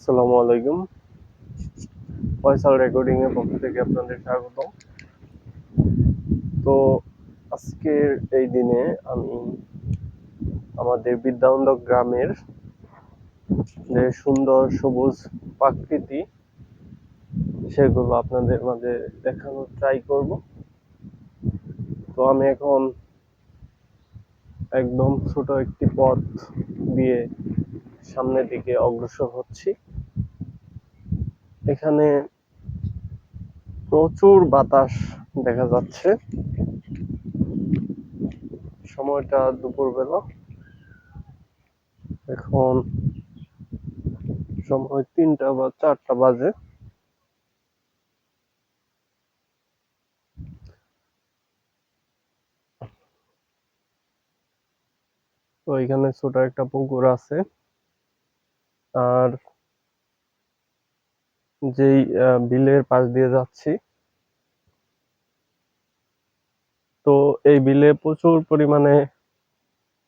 আসসালামু আলাইকুম। ফয়সাল রেকর্ডিং এর পক্ষ থেকে আপনাদের স্বাগত তো আজকের এই দিনে আমি আমাদের বিদ্যানন্দ গ্রামের যে সুন্দর সবুজ প্রাকৃতি, সেগুলো আপনাদের মাঝে দেখানোর ট্রাই করব। তো আমি এখন একদম ছোট একটি পথ দিয়ে সামনের দিকে অগ্রসর হচ্ছি। এখানে প্রচুর বাতাস দেখা যাচ্ছে। সময়টা দুপুরবেলা। এখন সময় তিনটা বা চারটা বাজে। তো এখানে ছোট একটা পুকুর আছে। আর যেই বিলের পাশ দিয়ে যাচ্ছি। তো এই বিলে প্রচুর পরিমাণে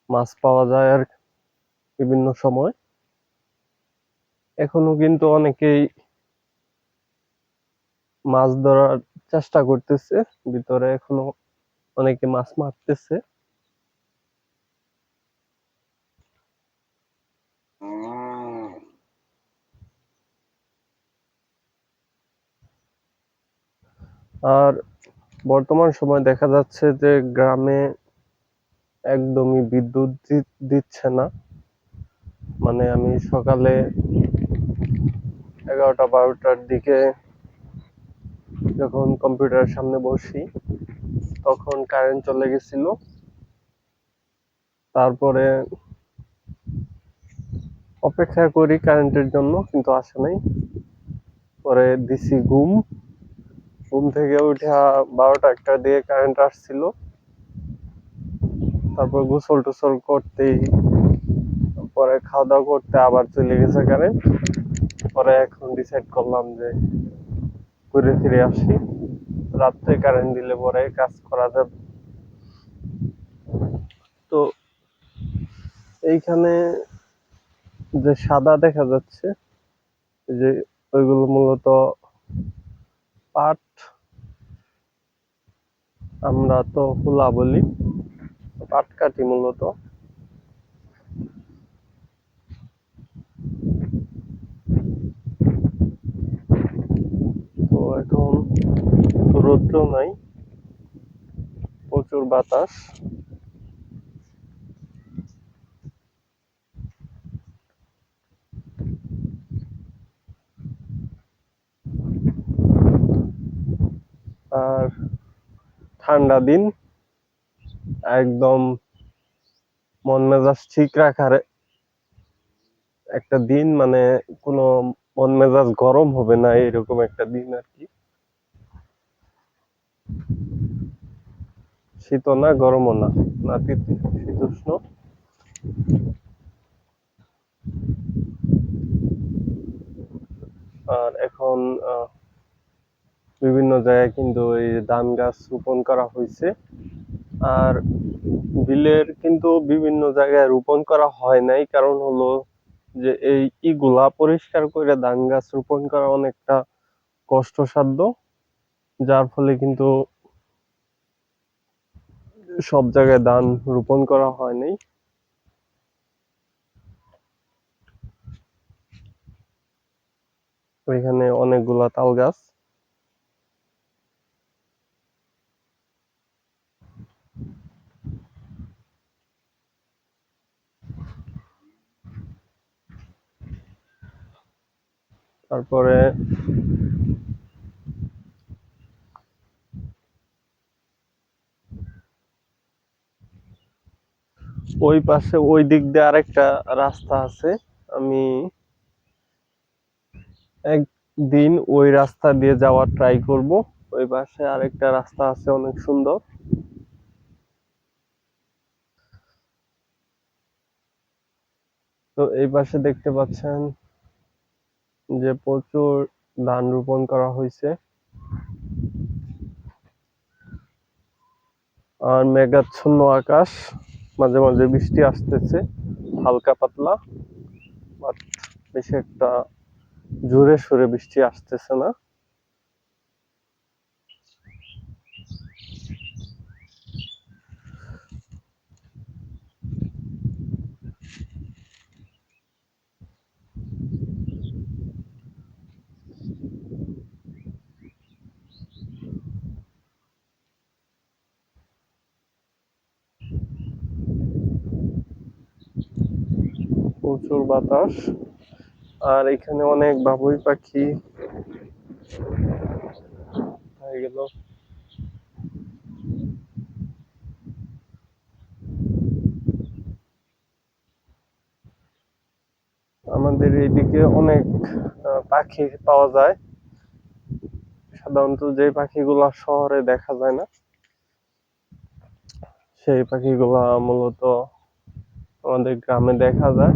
মাছ পাওয়া যায় আর বিভিন্ন সময়। এখনও কিন্তু অনেকেই মাছ ধরার চেষ্টা করতেছে, ভিতরে এখনও অনেকে মাছ মারতেছে। আর বর্তমান সময় দেখা যাচ্ছে যে গ্রামে একদমই বিদ্যুৎ দিচ্ছে না। মানে আমি সকালে এগারোটা, বারোটার দিকে যখন কম্পিউটারের সামনে বসি, তখন কারেন্ট চলে গেছিল। তারপরে অপেক্ষা করি কারেন্টের জন্য, কিন্তু আসে নাই। পরে দিছি ঘুম। ঘুম থেকে উঠা বারোটা একটা দিয়ে কারেন্ট আসছিল। তারপর গোসল টোসল করতেই, পরে খাওয়া দাওয়া করতে আবার চলে গেছে কারেন্ট পরে এখন ডিসাইড করলাম যে ঘুরে ফিরে আসি। রাত্রে কারেন্ট দিলে পরে কাজ করা যাবে। তো এইখানে যে সাদা দেখা যাচ্ছে, যে ওইগুলো মূলত পাট আমরা তো হুলা বলি পাট কাটি মূলত। তো এখন রৌদ্র নাই প্রচুর বাতাস আর ঠান্ডা দিন। একদম মন মেজাজ ঠিক রাখার একটা দিন মানে কোনো মন মেজাজ গরম হবে না এরকম একটা দিন আর কি। শীতও না গরমও না। নাতিশীতোষ্ণ শীতোষ্ণ। আর এখন আহ, বিভিন্ন জায়গায় কিন্তু এই ধান গাছ রোপণ করা হয়েছে। আর বিলের কিন্তু বিভিন্ন জায়গায় রোপণ করা হয় নাই, কারণ হলো যে এই ইগুলা পরিষ্কার করে ধান গাছ রোপণ করা অনেকটা কষ্টসাধ্য, যার ফলে কিন্তু সব জায়গায় ধান রোপণ করা হয় নাই। ওইখানে অনেকগুলা তাল গাছ। তারপরে ওই পাশে ওই দিক দিয়ে আরেকটা রাস্তা আছে। আমি একদিন ওই রাস্তা দিয়ে যাওয়ার ট্রাই করব। ওই পাশে আরেকটা রাস্তা আছে অনেক সুন্দর। তো এই পাশে দেখতে পাচ্ছেন যে প্রচুর ধান রোপণ করা হয়েছে। আর মেঘাচ্ছন্ন আকাশ, মাঝে মাঝে বৃষ্টি আসতেছে, হালকা পাতলা বাট বেশি একটা জোরে সোরে বৃষ্টি আসতেছে না। প্রচুর বাতাস। আর এখানে অনেক বাবুই পাখি। হয়ে গেল। আমাদের এইদিকে অনেক পাখি পাওয়া যায়। সাধারণত যে পাখিগুলা শহরে দেখা যায় না, সেই পাখিগুলা মূলত আমাদের গ্রামে দেখা যায়।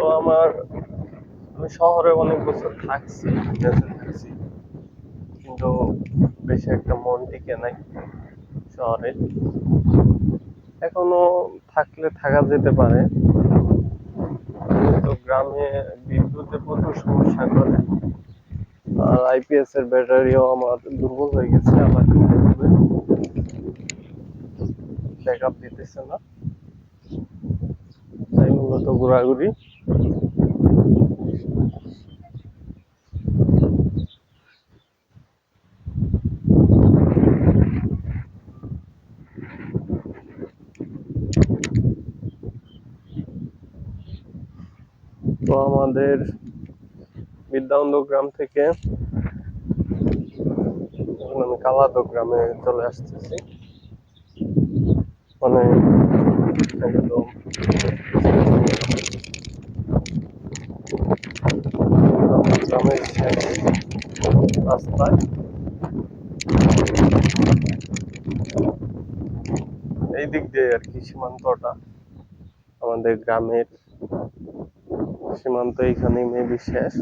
তো আমার, আমি শহরে অনেক বছর থাকছি থাকছি। কিন্তু বেশি একটা মন টিকে নাই শহরে। এখনও থাকলে থাকা যেতে পারে। তো গ্রামে বিদ্যুতে প্রচুর সমস্যা করে, আর আইপিএস এর ব্যাটারিও আমার দুর্বল হয়ে গেছে আবার ব্যাকআপ দিতেছে না। তাই মূলত ঘোরাঘুরি। তো আমাদের বিদ্যানন্দ গ্রাম থেকে আমি কালাদো গ্রামে চলে আসতেছি। মানে একদম গ্রামের রাস্তায় এই দিক দিয়ে আর কি সীমান্তটা। আমাদের গ্রামের সীমান্ত এইখানেই মেবি শেষ।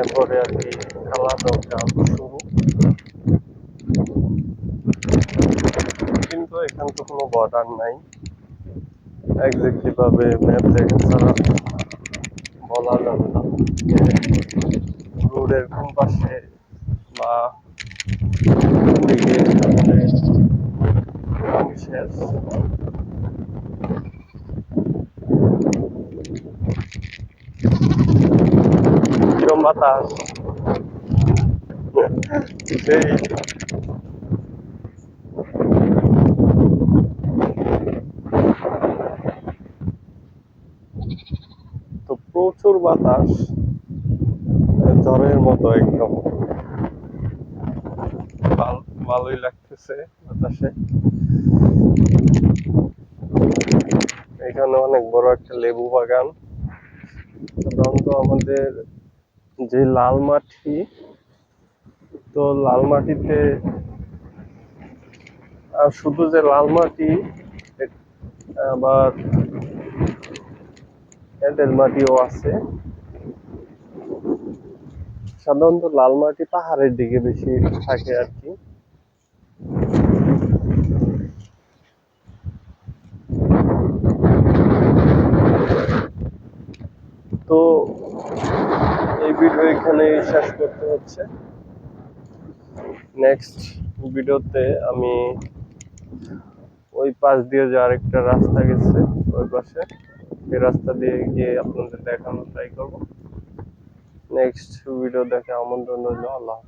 এরপরে আর কি কালাদো গ্রাম শুরু। কিন্তু এখানে তো কোনো বর্ডার নাই। এক্স্যাক্টলি ভাবে ম্যাপ দেখা ছাড়া বলা যাবে না যে রোডের কোন পাশে বা কোন দিকে আমাদের গ্রাম শেষ কিরম বাতাস সেই তো প্রচুর বাতাস। ঝড়ের মতো একদম। ভালোই লাগতেছে বাতাসে। এখানে অনেক বড় একটা লেবু বাগান। সাধারণত আমাদের যে লাল মাটি, তো লাল মাটিতে আর শুধু যে লাল মাটি আবার এঁটেল মাটিও আছে। সাধারণত লাল মাটি পাহাড়ের দিকে বেশি থাকে আর কি। তো এই ভিডিও এখানে শেষ করতে হচ্ছে। নেক্সট ভিডিওতে আমি ওই পাশ দিয়ে যে আরেকটা রাস্তা গেছে, ওই পাশে। এই রাস্তা দিয়ে গিয়ে আপনাদের দেখানোর ট্রাই করব। নেক্সট ভিডিও দেখে আমন্ত্রণ রইল আল্লাহ